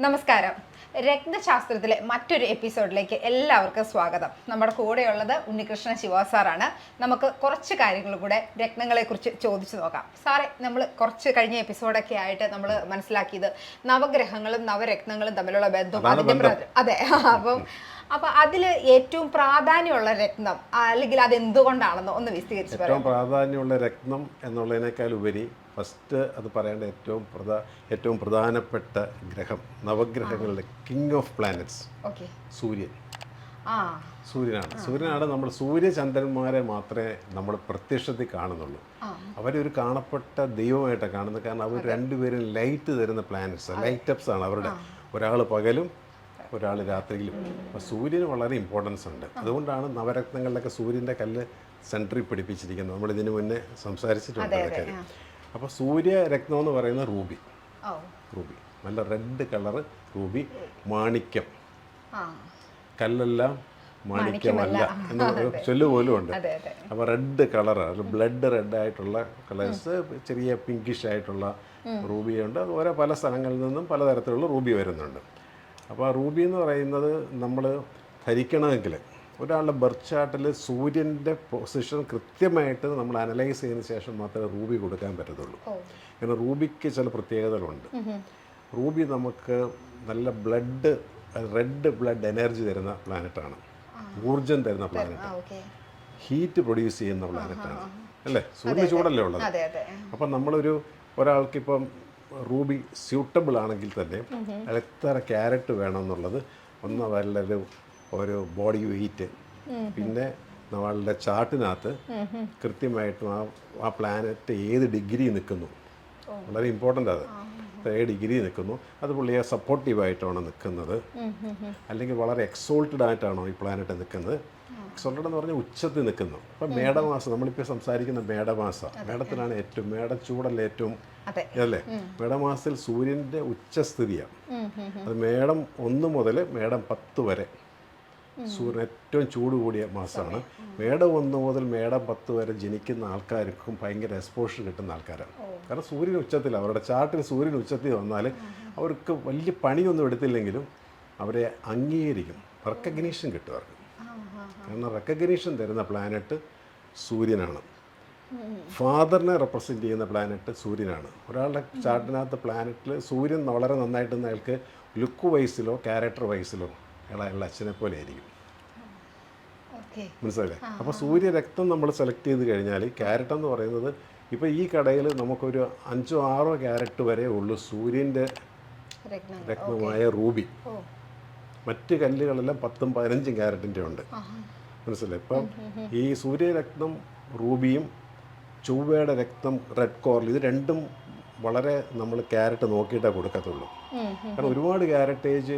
നമസ്കാരം. രക്തശാസ്ത്രത്തിലെ മറ്റൊരു എപ്പിസോഡിലേക്ക് എല്ലാവർക്കും സ്വാഗതം. നമ്മുടെ കൂടെയുള്ളത് ഉണ്ണികൃഷ്ണ ശിവ സാറാണ്. നമുക്ക് കുറച്ച് കാര്യങ്ങൾ കൂടെ രത്നങ്ങളെക്കുറിച്ച് ചോദിച്ചു നോക്കാം. സാറേ നമ്മൾ കുറച്ച് കഴിഞ്ഞ എപ്പിസോഡൊക്കെ ആയിട്ട് നമ്മൾ മനസ്സിലാക്കിയത് നവഗ്രഹങ്ങളും നവരക്തങ്ങളും തമ്മിലുള്ള ബന്ധം. പ്ര- അതെ. അപ്പം അപ്പൊ അതിൽ ഏറ്റവും പ്രാധാന്യമുള്ള രത്നം അല്ലെങ്കിൽ അത് എന്തുകൊണ്ടാണെന്ന് ഒന്ന് വിശദീകരിച്ചു ഏറ്റവും പ്രാധാന്യമുള്ള രത്നം എന്നുള്ളതിനേക്കാൾ ഉപരി ഫസ്റ്റ് അത് പറയേണ്ട ഏറ്റവും പ്രധാ ഏറ്റവും പ്രധാനപ്പെട്ട ഗ്രഹം നവഗ്രഹങ്ങളുടെ കിങ് ഓഫ് പ്ലാനറ്റ്സ് ഓക്കെ. സൂര്യൻ. സൂര്യനാണ്. സൂര്യനാണ് നമ്മൾ സൂര്യചന്ദ്രന്മാരെ മാത്രമേ നമ്മൾ പ്രത്യക്ഷത്തിൽ കാണുന്നുള്ളൂ. അവരൊരു കാണപ്പെട്ട ദൈവമായിട്ടാണ് കാണുന്നത്. കാരണം അവർ രണ്ടുപേരും ലൈറ്റ് തരുന്ന പ്ലാനറ്റ്സ് ലൈറ്റപ്സ് ആണ് അവരുടെ. ഒരാൾ പകലും ഒരാൾ രാത്രിയിലും. അപ്പോൾ സൂര്യന് വളരെ ഇമ്പോർട്ടൻസ് ഉണ്ട്. അതുകൊണ്ടാണ് നവരത്നങ്ങളിലൊക്കെ സൂര്യന്റെ കല്ല് സെൻട്രിൽ പിടിപ്പിച്ചിരിക്കുന്നത്. നമ്മൾ ഇതിനു മുന്നേ സംസാരിച്ചിട്ടുണ്ട് അതൊക്കെ അപ്പോൾ സൂര്യരത്നം എന്ന് പറയുന്ന റൂബി. റൂബി. നല്ല റെഡ് കളറ് റൂബി മാണിക്യം. കല്ലെല്ലാം മാണിക്യമല്ല എന്ന് ചൊല്ല് പോലും ഉണ്ട് അപ്പോൾ റെഡ് കളറാണ് ബ്ലഡ് റെഡ് ആയിട്ടുള്ള കളേഴ്സ് ചെറിയ പിങ്കിഷ് ആയിട്ടുള്ള റൂബിയുണ്ട്. അത് ഓരോ പല സ്ഥലങ്ങളിൽ നിന്നും പലതരത്തിലുള്ള റൂബി വരുന്നുണ്ട്. അപ്പോൾ റൂബി എന്ന് പറയുന്നത് നമ്മൾ ധരിക്കണമെങ്കിൽ ഒരാളുടെ ബർത്ത് ചാർട്ടിൽ സൂര്യന്റെ പൊസിഷൻ കൃത്യമായിട്ട് നമ്മൾ അനലൈസ് ചെയ്തതിന് ശേഷം മാത്രമേ റൂബി കൊടുക്കാൻ പറ്റത്തുള്ളൂ. കാരണം റൂബിക്ക് ചില പ്രത്യേകതകളുണ്ട്. റൂബി നമുക്ക് നല്ല ബ്ലഡ് റെഡ് ബ്ലഡ് എനർജി തരുന്ന പ്ലാനറ്റാണ് ഊർജം തരുന്ന പ്ലാനറ്റ് ഹീറ്റ് പ്രൊഡ്യൂസ് ചെയ്യുന്ന പ്ലാനറ്റാണ് അല്ലേ? സൂര്യ ചൂടല്ലേ ഉള്ളത്? അപ്പം നമ്മളൊരു ഒരാൾക്കിപ്പം റൂബി സ്യൂട്ടബിൾ ആണെങ്കിൽ തന്നെ അത് എത്ര ക്യാരറ്റ് വേണം എന്നുള്ളത് ഒന്ന് അവരുടെ ഒരു ബോഡി വെയിറ്റ് പിന്നെ നമ്മളുടെ ചാർട്ടിനകത്ത് കൃത്യമായിട്ടും ആ ആ പ്ലാനറ്റ് ഏത് ഡിഗ്രി നിൽക്കുന്നു. വളരെ ഇമ്പോർട്ടന്റ് അത്. ഏത് ഡിഗ്രി നിൽക്കുന്നു. അത് പുള്ളിയെ സപ്പോർട്ടീവായിട്ടാണോ നിൽക്കുന്നത്. അല്ലെങ്കിൽ വളരെ എക്സോൾട്ടഡ് ആയിട്ടാണോ ഈ പ്ലാനറ്റ് നിൽക്കുന്നത്. എക്സോൾട്ടഡ് എന്ന് പറഞ്ഞാൽ ഉച്ചത്തിൽ നിൽക്കുന്നു. അപ്പം മേടമാസം നമ്മളിപ്പോൾ സംസാരിക്കുന്ന മേടമാസം മേടത്തിലാണ് ഏറ്റവും മേടച്ചൂടല്ല ഏറ്റവും അല്ലേ? മേടമാസത്തിൽ സൂര്യന്റെ ഉച്ചസ്ഥിതിയാണ്. അത് മേടം ഒന്ന് മുതൽ മേടം പത്ത് വരെ. സൂര്യൻ ഏറ്റവും ചൂട് കൂടിയ മാസമാണ്. മേടം ഒന്ന് മുതൽ മേടം പത്ത് വരെ ജനിക്കുന്ന ആൾക്കാർക്കും ഭയങ്കര എക്സ്പോഷർ കിട്ടുന്ന ആൾക്കാരാണ്. കാരണം സൂര്യൻ ഉച്ചത്തിൽ അവരുടെ ചാർട്ടിൽ സൂര്യൻ ഉച്ചത്തിൽ വന്നാൽ അവർക്ക് വലിയ പണിയൊന്നും എടുത്തില്ലെങ്കിലും അവരെ അംഗീകരിക്കും. റെക്കഗ്നീഷൻ കിട്ടും അവർക്ക്. കാരണം റെക്കഗ്നീഷൻ തരുന്ന പ്ലാനറ്റ് സൂര്യനാണ്. ഫാദറിനെ റെപ്രസെന്റ് ചെയ്യുന്ന പ്ലാനറ്റ് സൂര്യനാണ്. ഒരാളുടെ ചാർട്ടിനകത്ത് പ്ലാനറ്റിൽ സൂര്യൻ വളരെ നന്നായിട്ട് അയാൾക്ക് ലുക്ക് വൈസിലോ ക്യാരക്ടർ വൈസിലോ അയാൾ അയാളുടെ അച്ഛനെ പോലെ ആയിരിക്കും. മനസ്സിലായില്ലേ? അപ്പോൾ സൂര്യരക്തം നമ്മൾ സെലക്ട് ചെയ്ത് കഴിഞ്ഞാൽ ക്യാരറ്റ് എന്ന് പറയുന്നത് ഇപ്പോൾ ഈ കടയിൽ നമുക്കൊരു അഞ്ചോ ആറോ ക്യാരറ്റ് വരെ ഉള്ളൂ സൂര്യന്റെ രക്തമായ രത്നമായ റൂബി. മറ്റ് കല്ലുകളെല്ലാം പത്തും പതിനഞ്ചും ക്യാരറ്റിന്റെ ഉണ്ട്. മനസ്സിലായി? ഇപ്പം ഈ സൂര്യരക്തം റൂബിയും ചൊവ്വയുടെ രക്തം റെഡ് കോറൽ ഇത് രണ്ടും വളരെ നമ്മൾ ക്യാരറ്റ് നോക്കിയിട്ടേ കൊടുക്കത്തുള്ളൂ. കാരണം ഒരുപാട് ക്യാരറ്റേജ്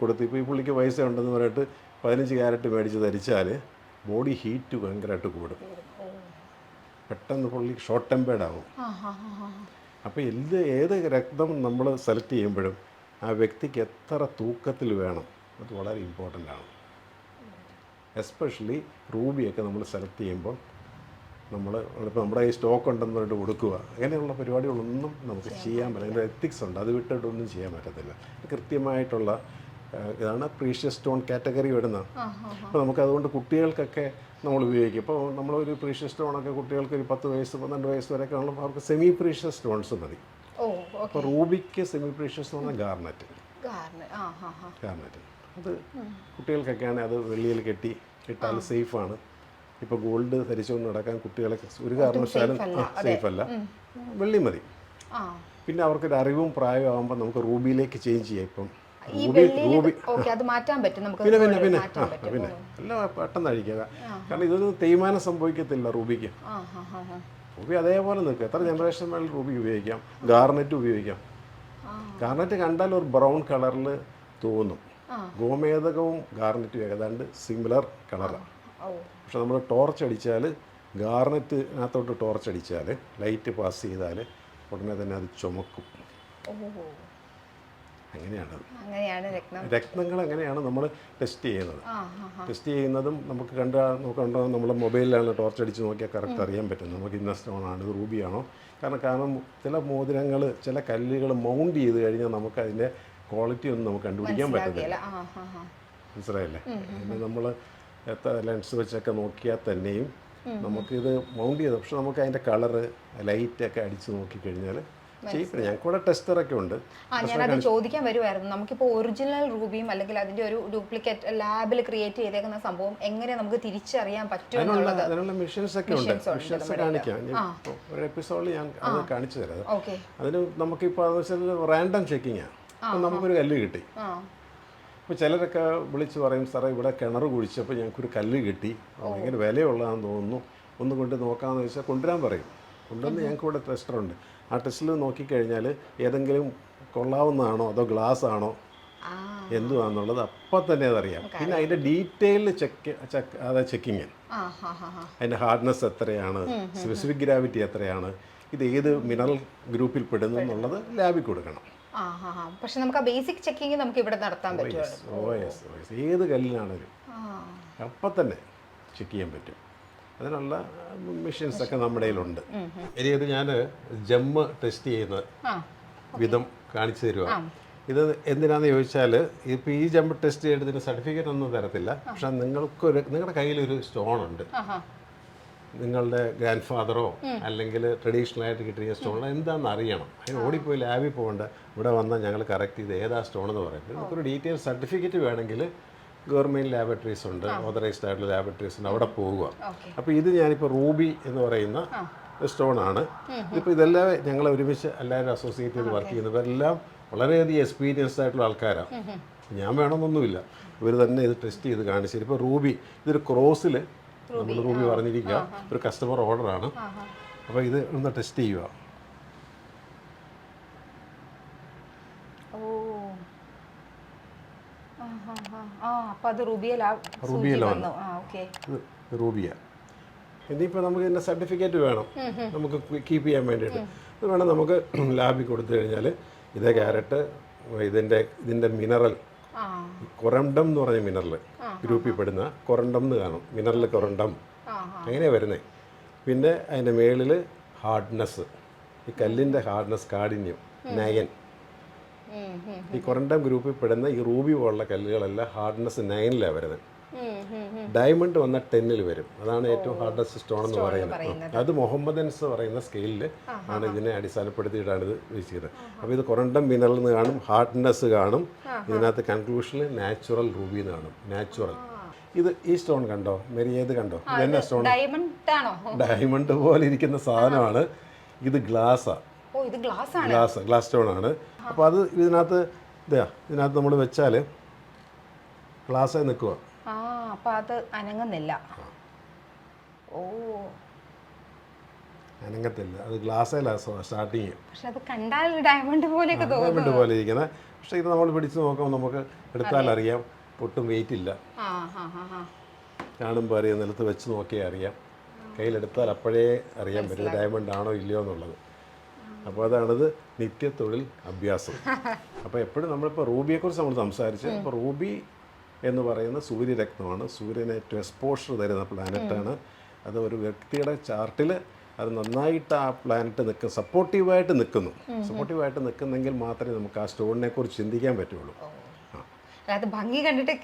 കൊടുത്ത് ഇപ്പോൾ ഈ പുള്ളിക്ക് പൈസ ഉണ്ടെന്ന് പറഞ്ഞിട്ട് പതിനഞ്ച് ക്യാരറ്റ് മേടിച്ച് ധരിച്ചാൽ ബോഡി ഹീറ്റ് ഭയങ്കരമായിട്ട് കൂടും. പെട്ടെന്ന് പുള്ളി ഷോർട്ട് ടെമ്പേർഡ് ആവും. അപ്പോൾ എന്ത് ഏത് രക്തം നമ്മൾ സെലക്ട് ചെയ്യുമ്പോഴും ആ വ്യക്തിക്ക് എത്ര തൂക്കത്തിൽ വേണം അത് വളരെ ഇമ്പോർട്ടന്റ് ആണ്. എസ്പെഷ്യലി റൂബിയൊക്കെ നമ്മൾ സെലക്ട് ചെയ്യുമ്പോൾ നമ്മൾ ഇപ്പോൾ നമ്മുടെ ഈ സ്റ്റോക്ക് ഉണ്ടെന്ന് പറഞ്ഞിട്ട് കൊടുക്കുക. അങ്ങനെയുള്ള പരിപാടികളൊന്നും നമുക്ക് ചെയ്യാൻ പറ്റില്ല. അതിന്റെ എത്തിക്സ് ഉണ്ട്. അത് വിട്ടിട്ടൊന്നും ചെയ്യാൻ പറ്റത്തില്ല. കൃത്യമായിട്ടുള്ള ഇതാണ് പ്രീഷ്യസ് സ്റ്റോൺ കാറ്റഗറി വരുന്ന അപ്പോൾ നമുക്ക് അതുകൊണ്ട് കുട്ടികൾക്കൊക്കെ നമ്മൾ ഉപയോഗിക്കും. ഇപ്പോൾ നമ്മളൊരു പ്രീഷ്യസ് സ്റ്റോണൊക്കെ കുട്ടികൾക്ക് ഒരു പത്ത് വയസ്സ് പന്ത്രണ്ട് വയസ്സ് വരെയൊക്കെ ഉള്ളപ്പോൾ അവർക്ക് സെമി പ്രീഷ്യസ് സ്റ്റോൺസ് മതി. അപ്പോൾ റൂബിക്ക് സെമി പ്രീഷ്യസ് എന്ന് പറഞ്ഞാൽ ഗാർണറ്റ് ഗാർണറ്റ് അത് കുട്ടികൾക്കൊക്കെയാണ് അത് വെള്ളിയിൽ കെട്ടി ഇട്ടാൽ സേഫാണ്. ഇപ്പോൾ ഗോൾഡ് ധരിച്ചുകൊണ്ട് നടക്കാൻ കുട്ടികളെ ഒരു കാരണവശാലും സേഫ് അല്ല. വെള്ളി മതി. പിന്നെ അവർക്കൊരു അറിവും പ്രായവും ആകുമ്പോൾ നമുക്ക് റൂബിയിലേക്ക് ചേഞ്ച് ചെയ്യാം ഇപ്പം. Ruby ruby. പിന്നെ പിന്നെ പിന്നെ. ആ പിന്നെ. എല്ലാം പെട്ടെന്ന് അഴിക്കുക. കാരണം ഇതൊന്നും തേയ്മാനം സംഭവിക്കത്തില്ല റൂബിക്ക്. റൂബി അതേപോലെ നിൽക്കുക. എത്ര ജനറേഷൻ വേണമെങ്കിലും റൂബി ഉപയോഗിക്കാം. ഗാർനെറ്റ് ഉപയോഗിക്കാം. ഗാർനെറ്റ് കണ്ടാൽ ഒരു ബ്രൗൺ കളറിൽ തോന്നും. ഗോമേതകവും ഗാർണറ്റും ഏതാണ്ട് സിമിലർ കളറാണ് പക്ഷെ നമ്മൾ ടോർച്ച് അടിച്ചാൽ ഗാർണറ്റിനകത്തോട്ട് ടോർച്ച് അടിച്ചാൽ ലൈറ്റ് പാസ് ചെയ്താൽ ഉടനെ തന്നെ അത് ചുമക്കും. അങ്ങനെയാണ് രത്നം. രത്നങ്ങൾ അങ്ങനെയാണ് നമ്മൾ ടെസ്റ്റ് ചെയ്യുന്നത്. ടെസ്റ്റ് ചെയ്യുന്നതും നമുക്ക് കണ്ട നോക്കണ്ടോ? നമ്മൾ മൊബൈലിലാണ് ടോർച്ച് അടിച്ച് നോക്കിയാൽ കറക്റ്റ് അറിയാൻ പറ്റും. നമുക്ക് ഇന്ന സ്റ്റോൺ ആണ് ഇത് റൂബിയാണോ കാരണം കാരണം ചില മോതിരങ്ങൾ ചില കല്ലുകൾ മൗണ്ട് ചെയ്ത് കഴിഞ്ഞാൽ നമുക്ക് അതിന്റെ ക്വാളിറ്റി ഒന്നും നമുക്ക് കണ്ടുപിടിക്കാൻ പറ്റത്തില്ല. മനസ്സിലായില്ലേ? പിന്നെ നമ്മൾ എത്ര ലെൻസ് വെച്ചൊക്കെ നോക്കിയാൽ തന്നെയും നമുക്കിത് മൗണ്ട് ചെയ്ത് പക്ഷെ നമുക്ക് അതിന്റെ കളറ് ലൈറ്റൊക്കെ അടിച്ച് നോക്കിക്കഴിഞ്ഞാൽ ചെയ്യിപ്പില്ല ഞങ്ങൾക്ക് കൂടെ ടെസ്റ്ററൊക്കെ ഉണ്ട്. ആ ഞാനത് ചോദിക്കാൻ വരുമായിരുന്നു നമുക്കിപ്പോൾ ഒറിജിനൽ റൂബിയും അല്ലെങ്കിൽ അതിന്റെ ഒരു ഡ്യൂപ്ലിക്കേറ്റ് ലാബിൽ ക്രിയേറ്റ് ചെയ്തേക്കുന്ന സംഭവം എങ്ങനെ നമുക്ക് തിരിച്ചറിയാൻ പറ്റും എന്നുള്ളത് അതിനുള്ള മെഷീൻസ് ഒക്കെ ഉണ്ട്. മെഷീൻസ് കാണിക്കാം. ഒരു എപ്പിസോഡിൽ ഞാൻ അത് കാണിച്ചു തരാം. അതിന് നമുക്കിപ്പോൾ അതെന്ന് വെച്ചാൽ റാൻഡം ചെക്കിങ്ങാണ് നമുക്കൊരു കല്ല് കിട്ടി. അപ്പോൾ ചിലരൊക്കെ വിളിച്ച് പറയും സാറേ ഇവിടെ കിണർ കുഴിച്ചപ്പോൾ ഞങ്ങൾക്കൊരു കല്ല് കിട്ടി. അത് ഭയങ്കര വിലയുള്ളതാണെന്ന് തോന്നുന്നു. ഒന്ന് കൊണ്ട് നോക്കാമെന്ന് വെച്ചാൽ കൊണ്ടുവരാൻ പറയും. കൊണ്ടുവന്ന് ഞങ്ങൾക്ക് ഇവിടെ ടെസ്റ്ററുണ്ട്. ആ ടെസ്റ്റിൽ നോക്കിക്കഴിഞ്ഞാൽ ഏതെങ്കിലും കൊള്ളാവുന്നതാണോ അതോ ഗ്ലാസ് ആണോ എന്തുവാന്നുള്ളത് അപ്പം തന്നെ അതറിയാം. പിന്നെ അതിന്റെ ഡീറ്റെയിൽ ചെക്ക് ചെക്ക് അതായത് ചെക്കിങ്. അതിന്റെ ഹാർഡ്നെസ് എത്രയാണ്? സ്പെസിഫിക് ഗ്രാവിറ്റി എത്രയാണ്? ഇത് ഏത് മിനറൽ ഗ്രൂപ്പിൽ പെടുന്നു എന്നുള്ളത് ലാബിൽ കൊടുക്കണം. പക്ഷെ നമുക്ക് ആ ബേസിക് ചെക്കിങ് നമുക്ക് ഇവിടെ നടത്താൻ പറ്റും ഏത് കല്ലിനാണേലും അപ്പം തന്നെ ചെക്ക് ചെയ്യാൻ പറ്റും. അതിനുള്ള മെഷീൻസ് ഒക്കെ നമ്മുടെ കയ്യിലുണ്ട്. ഇനി ഇത് ഞാൻ ജമ്മ് ടെസ്റ്റ് ചെയ്യുന്ന വിധം കാണിച്ചു തരുക ഇത് എന്തിനാന്ന് ചോദിച്ചാൽ ഇപ്പോൾ ഈ ജമ്പ് ടെസ്റ്റ് ചെയ്തതിന് സർട്ടിഫിക്കറ്റ് ഒന്നും തരത്തില്ല. പക്ഷെ നിങ്ങൾക്കൊരു നിങ്ങളുടെ കയ്യിലൊരു സ്റ്റോൺ ഉണ്ട്. നിങ്ങളുടെ ഗ്രാൻഡ് ഫാദറോ അല്ലെങ്കിൽ ട്രഡീഷണൽ ആയിട്ട് കിട്ടിയ സ്റ്റോണോ എന്താണെന്ന് അറിയണം. അതിന് ഓടിപ്പോയി ലാബിൽ പോകേണ്ട. ഇവിടെ വന്നാൽ ഞങ്ങൾ കറക്റ്റ് ചെയ്ത് ഏതാ സ്റ്റോൺ എന്ന് പറയുന്നത് നമുക്കൊരു ഡീറ്റെയിൽ സർട്ടിഫിക്കറ്റ് വേണമെങ്കിൽ ഗവൺമെന്റ് ലാബറട്ടറീസ് ഉണ്ട് ഓതറൈസ്ഡ് ആയിട്ടുള്ള ലാബറട്ടറീസ് ഉണ്ട് അവിടെ പോവുക. അപ്പോൾ ഇത് ഞാനിപ്പോൾ റൂബി എന്ന് പറയുന്ന സ്റ്റോൺ ആണ്. ഇപ്പോൾ ഇതെല്ലാം ഞങ്ങൾ ഒരുമിച്ച് എല്ലാവരും അസോസിയേറ്റ് ചെയ്ത് വർക്ക് ചെയ്യുന്നത്. ഇവരെല്ലാം വളരെയധികം എക്സ്പീരിയൻസ്ഡ് ആയിട്ടുള്ള ആൾക്കാരാണ് ഞാൻ വേണമെന്നൊന്നുമില്ല. ഇവർ തന്നെ ഇത് ടെസ്റ്റ് ചെയ്ത് കാണിച്ചു ഇപ്പോൾ റൂബി ഇതൊരു ക്രോസിൽ നമ്മൾ റൂബി പറഞ്ഞിരിക്കുക. ഒരു കസ്റ്റമർ ഓർഡറാണ് അപ്പോൾ ഇത് ഒന്ന് ടെസ്റ്റ് ചെയ്യുക. റൂബിയ ഇനിയിപ്പോൾ നമുക്ക് ഇതിന്റെ സർട്ടിഫിക്കറ്റ് വേണം. നമുക്ക് കീപ്പ് ചെയ്യാൻ വേണ്ടിയിട്ട്. അത് വേണം നമുക്ക് ലാബിൽ കൊടുത്തു കഴിഞ്ഞാൽ ഇതേ ക്യാരറ്റ് ഇതിന്റെ ഇതിന്റെ മിനറൽ കൊറണ്ടം എന്ന് പറഞ്ഞ മിനറൽ ഗ്രൂപ്പിൽ പെടുന്ന കൊറണ്ടം എന്ന് കാണും. മിനറൽ കൊറണ്ടം അങ്ങനെയാണ് വരുന്നത് പിന്നെ അതിന്റെ മേളിൽ ഹാർഡ്നെസ് ഈ കല്ലിന്റെ ഹാർഡ്നെസ് കാഠിന്യം നയൻ. ഈ കൊറണ്ടം ഗ്രൂപ്പിൽ പെടുന്ന ഈ റൂബി പോലുള്ള കല്ലുകളെല്ലാം ഹാർഡ്നെസ് നയനിലാണ് വരുന്നത്. ഡയമണ്ട് വന്ന ടെന്നിൽ വരും. അതാണ് ഏറ്റവും ഹാർഡസ്റ്റ് സ്റ്റോൺ എന്ന് പറയുന്നത്. അത് മുഹമ്മദൻസ് പറയുന്ന സ്കെയിലിൽ ആണ് ഇതിനെ അടിസ്ഥാനപ്പെടുത്തിയിട്ടാണ് ഇത് വിളിച്ചത് അപ്പോൾ ഇത് കൊറണ്ടം മിനറൽ എന്ന് കാണും ഹാർഡ്നെസ് കാണും ഇതിനകത്ത് കൺക്ലൂഷനിൽ നാച്ചുറൽ റൂബി എന്ന് കാണും നാച്ചുറൽ ഇത് ഈ സ്റ്റോൺ കണ്ടോ? മെരി ഏത് കണ്ടോ? ഇതന്നെ സ്റ്റോൺ ഡയമണ്ട് പോലെ ഇരിക്കുന്ന സാധനമാണ്. ഇത് ഗ്ലാസ്സാണ് ഗ്ലാസ് ഗ്ലാസ് ഗ്ലാസ് സ്റ്റോൺ ആണ്. അപ്പോൾ അത് ഇതിനകത്ത് ഇതാ ഇതിനകത്ത് നമ്മൾ വെച്ചാൽ ഗ്ലാസ്സായി നിൽക്കുക അപ്പൊ അത് അനങ്ങുന്നില്ല. ഓ. അനങ്ങത്തില്ല. അത് ഗ്ലാസ്സിലാണ് സ്റ്റാർട്ടിങ്. പക്ഷെ അത് കണ്ടാൽ ഡയമണ്ട് പോലെയൊക്കെ ഡയമണ്ട് പോലെ ഇരിക്കുന്ന. പക്ഷേ ഇത് നമ്മൾ പിടിച്ചു നോക്കുമ്പോൾ നമുക്ക് എടുത്താൽ അറിയാം ഒട്ടും വെയിറ്റ് ഇല്ല. കാണുമ്പോൾ അറിയാം നിലത്ത് വെച്ച് നോക്കിയാൽ അറിയാം. കയ്യിലെടുത്താൽ അപ്പോഴേ അറിയാൻ പറ്റും ഡയമണ്ട് ആണോ ഇല്ലയോ എന്നുള്ളത്. അപ്പോൾ അതാണിത് നിത്യത്തൊഴിൽ അഭ്യാസം. അപ്പോൾ എപ്പോഴും നമ്മളിപ്പോൾ റൂബിയെക്കുറിച്ച് നമ്മൾ സംസാരിച്ച് അപ്പോൾ റൂബി എന്ന് പറയുന്ന സൂര്യരത്നമാണ് സൂര്യന് ഏറ്റവും എക്സ്പോഷർ തരുന്ന പ്ലാനറ്റാണ് അത് ഒരു വ്യക്തിയുടെ ചാർട്ടിൽ അത് നന്നായിട്ട് ആ പ്ലാനറ്റ് നിൽക്കും സപ്പോർട്ടീവായിട്ട് നിൽക്കുന്നു സപ്പോർട്ടീവായിട്ട് നിൽക്കുന്നെങ്കിൽ മാത്രമേ നമുക്ക് ആ സ്റ്റോണിനെ കുറിച്ച് ചിന്തിക്കാൻ പറ്റുള്ളൂ. ഭംഗി കണ്ടിട്ട്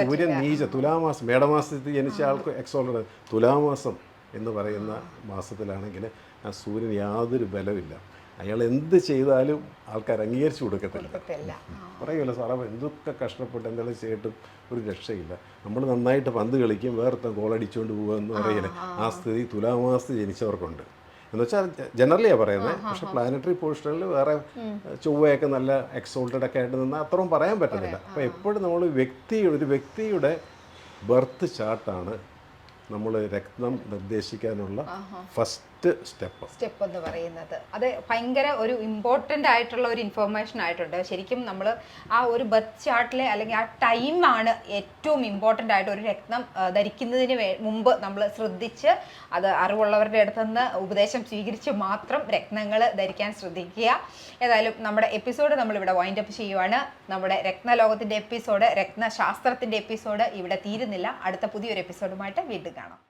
സൂര്യൻ നീച തുലാമാസം മേടമാസത്തിൽ ജനിച്ച ആൾക്ക് എക്സോളർ തുലാമാസം എന്ന് പറയുന്ന മാസത്തിലാണെങ്കിൽ ആ സൂര്യൻ യാതൊരു ബലമില്ല അയാൾ എന്ത് ചെയ്താലും ആൾക്കാർ അംഗീകരിച്ചു കൊടുക്കത്തില്ല. പറയുമല്ലോ സാറേ എന്തൊക്കെ കഷ്ടപ്പെട്ട് എന്തെങ്കിലും ചെയ്തിട്ടും ഒരു രക്ഷയില്ല. നമ്മൾ നന്നായിട്ട് പന്ത് കളിക്കും വേറെ ഗോളടിച്ചുകൊണ്ട് പോകുക എന്ന് പറയുന്നത് ആ. സ്ഥിതി തുലാമാസത്തിൽ ജനിച്ചവർക്കുണ്ട്. എന്ന് വെച്ചാൽ ജനറലിയാണ് പറയുന്നത് പക്ഷെ പ്ലാനറ്ററി പോർഷനിൽ വേറെ ചൊവ്വയൊക്കെ നല്ല എക്സോൾട്ടഡ് ഒക്കെ ആയിട്ട് നിന്നാൽ അത്രയും പറയാൻ പറ്റുന്നില്ല അപ്പോൾ എപ്പോഴും നമ്മൾ വ്യക്തിയുടെ ഒരു വ്യക്തിയുടെ ബർത്ത് ചാർട്ടാണ് നമ്മൾ രക്തം നിർദ്ദേശിക്കാനുള്ള ഫസ്റ്റ് സ്റ്റെപ്പ്. സ്റ്റെപ്പ് എന്ന് പറയുന്നത്. അത് ഭയങ്കര ഒരു ഇമ്പോർട്ടന്റ് ആയിട്ടുള്ള ഒരു ഇൻഫർമേഷൻ ആയിട്ടുണ്ട്. ശരിക്കും നമ്മൾ ആ ഒരു ബർത്ത് ചാർട്ടിലെ അല്ലെങ്കിൽ ആ ടൈമാണ് ഏറ്റവും ഇമ്പോർട്ടന്റ് ആയിട്ട് ഒരു രക്തം ധരിക്കുന്നതിന് മുമ്പ് നമ്മൾ ശ്രദ്ധിച്ച് അത് അറിവുള്ളവരുടെ അടുത്ത് നിന്ന് ഉപദേശം സ്വീകരിച്ച് മാത്രം രത്നങ്ങൾ ധരിക്കാൻ ശ്രദ്ധിക്കുക. ഏതായാലും നമ്മുടെ എപ്പിസോഡ് നമ്മളിവിടെ വൈൻഡ് അപ്പ് ചെയ്യുവാണ്. നമ്മുടെ രത്നലോകത്തിന്റെ എപ്പിസോഡ് രത്നശാസ്ത്രത്തിന്റെ എപ്പിസോഡ് ഇവിടെ തീരുന്നില്ല. അടുത്ത പുതിയൊരു എപ്പിസോഡുമായിട്ട് വീണ്ടും കാണാം.